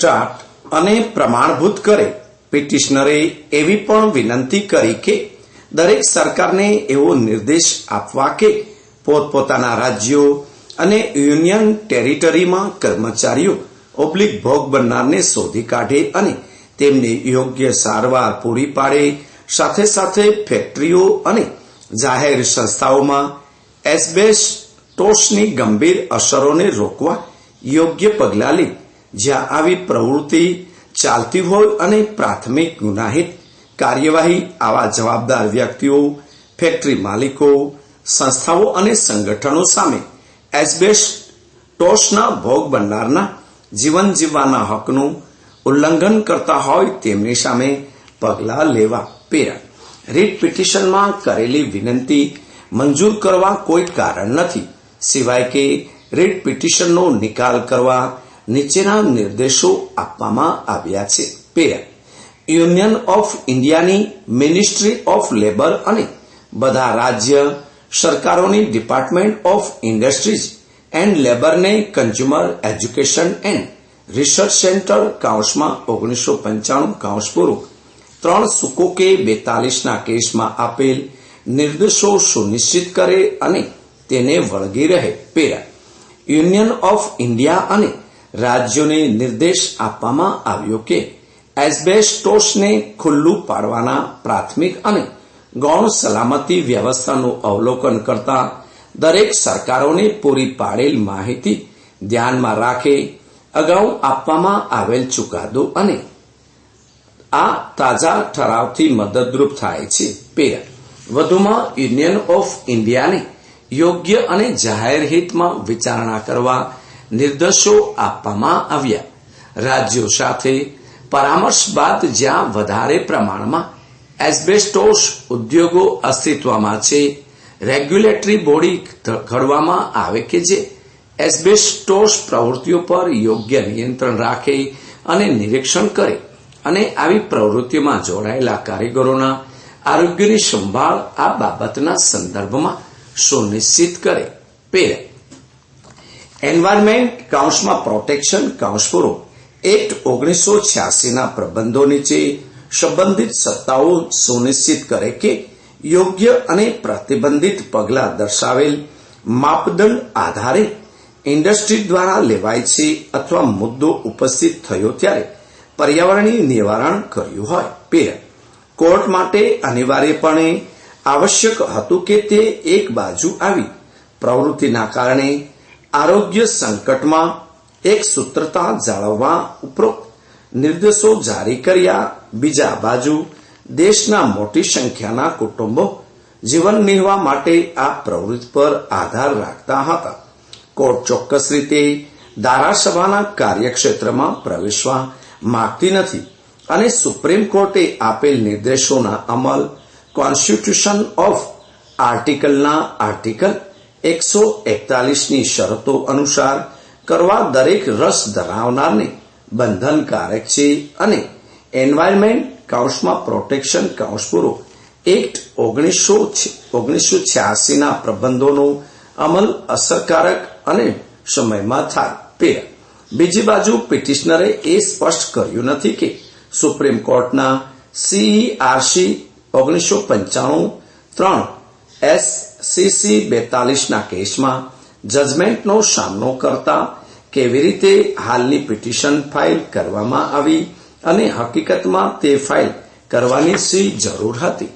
Start અને પ્રમાણભૂત કરે. પિટિશનરે એવી પણ વિનંતી કરી કે દરેક સરકારને એવો નિર્દેશ આપવા કે પોતપોતાના રાજ્યો અને યુનિયન ટેરિટરીમાં કર્મચારીઓ ઓબ્લિક ભોગ બનનારને શોધી કાઢે અને તેમને યોગ્ય સારવાર પૂરી પાડે. સાથે સાથે ફેક્ટરીઓ અને જાહેર સંસ્થાઓમાં એસબેસ્ટોસની ગંભીર અસરોને રોકવા યોગ્ય પગલાં લે. જ્યાં આવી પ્રવૃત્તિ ચાલતી હોય અને પ્રાથમિક ગુનાહિત કાર્યવાહી, આવા જવાબદાર વ્યક્તિઓ, ફેક્ટરી માલિકો, સંસ્થાઓ અને સંગઠનો સામે એસ્બેસ્ટોસના ભોગ બનનારના જીવન જીવવાના હકનું ઉલ્લંઘન કરતા હોય તેમની સામે પગલાં લેવા પ્રેરણ રીટ પિટિશનમાં કરેલી વિનંતી મંજૂર કરવા કોઈ કારણ નથી. સિવાય કે રીટ પિટિશનનો નિકાલ કરવા નીચેના નિર્દેશો આપવામાં આવ્યા છે. પેર યુનિયન ઓફ ઇન્ડિયાની મિનિસ્ટ્રી ઓફ લેબર અને બધા રાજ્ય સરકારોની department of industries and લેબરને consumer education and research centre કાઉન્સમાં ઓગણીસો પંચાણું કાઉન્સ પૂરું. ત્રણ સુકો કે બેતાલીસના કેસમાં આપેલ નિર્દેશો સુનિશ્ચિત કરે અને તેને વળગી રહે. પેરા યુનિયન ઓફ ઇન્ડિયા અને રાજ્યોને નિર્દેશ આપવામાં આવ્યો કે એસ્બેસ્ટોસને ખુલ્લું પાડવાના પ્રાથમિક અને ગૌણ સલામતી વ્યવસ્થાનું અવલોકન કરતા દરેક સરકારોને પૂરી પાડેલ માહિતી ધ્યાનમાં રાખે, અગાઉ આપવામાં આવેલ ચુકાદો અને આ તાજા ઠરાવથી મદદરૂપ થાય છે. પેર વધુમાં, યુનિયન ઓફ ઇન્ડિયાને યોગ્ય અને જાહેર હિતમાં વિચારણા કરવા નિર્દેશો આપવામાં આવ્યા. રાજ્યો સાથે પરામર્શ બાદ જ્યાં વધારે પ્રમાણમાં એસ્બેસ્ટોસ ઉદ્યોગો અસ્તિત્વમાં છે, રેગ્યુલેટરી બોડી ઘડવામાં આવે કે જે એસ્બેસ્ટોસ પ્રવૃત્તિઓ પર યોગ્ય નિયંત્રણ રાખે અને નિરીક્ષણ કરે અને આવી પ્રવૃત્તિઓમાં જોડાયેલા કારીગરોના આરોગ્યની સંભાળ આ બાબતના સંદર્ભમાં સુનિશ્ચિત કરે. પેર એન્વાયરમેન્ટ કાઉન્સમાં પ્રોટેક્શન કાઉન્સ પૂરો. એક્ટ ઓગણીસો છ્યાસીના પ્રબંધો નીચે સંબંધિત સત્તાઓ સુનિશ્ચિત કરે કે યોગ્ય અને પ્રતિબંધિત પગલાં દર્શાવેલ માપદંડ આધારે ઇન્ડસ્ટ્રી દ્વારા લેવાય છે અથવા મુદ્દો ઉપસ્થિત થયો ત્યારે પર્યાવરણીય નિવારણ કર્યું હોય. પેર કોર્ટ માટે અનિવાર્યપણે આવશ્યક હતું કે તે એક બાજુ આવી. પ્રવૃત્તિના કારણે આરોગ્ય સંકટમાં એક સૂત્રતા જાળવવા ઉપરોક્ત નિર્દેશો જારી કર્યા. બીજા બાજુ, દેશના મોટી સંખ્યાના કુટુંબો જીવન નિર્વાહ માટે આ પ્રવૃત્તિ પર આધાર રાખતા હતા. કોર્ટ ચોક્કસ રીતે ધારાસભાના કાર્યક્ષેત્રમાં પ્રવેશવા માગતી નથી અને સુપ્રીમ કોર્ટે આપેલ નિર્દેશોના અમલ કોન્સ્ટિટ્યુશન ઓફ આર્ટિકલના આર્ટિકલ એકસો એકતાલીસની શરતો અનુસાર કરવા દરેક રસ ધરાવનારને બંધનકારક છે અને એન્વાયરમેન્ટ કાઉન્સમાં પ્રોટેક્શન કાઉન્સ પૂરો એક્ટ ઓગણીસો ઓગણીસો છ્યાસીના પ્રબંધોનો અમલ અસરકારક અને સમયમાં થાય. પેર, બીજી બાજુ પિટિશનરે એ સ્પષ્ટ કર્યું નથી કે સુપ્રીમ કોર્ટના સીઈઆરસી ઓગણીસો પંચાણું, ત્રણ એસસીસી બેતાલીસના કેસમાં જજમેન્ટનો સામનો કરતા કેવી રીતે હાલની પિટિશન ફાઇલ કરવામાં આવી અને હકીકતમાં તે ફાઇલ કરવાની શી જરૂર હતી?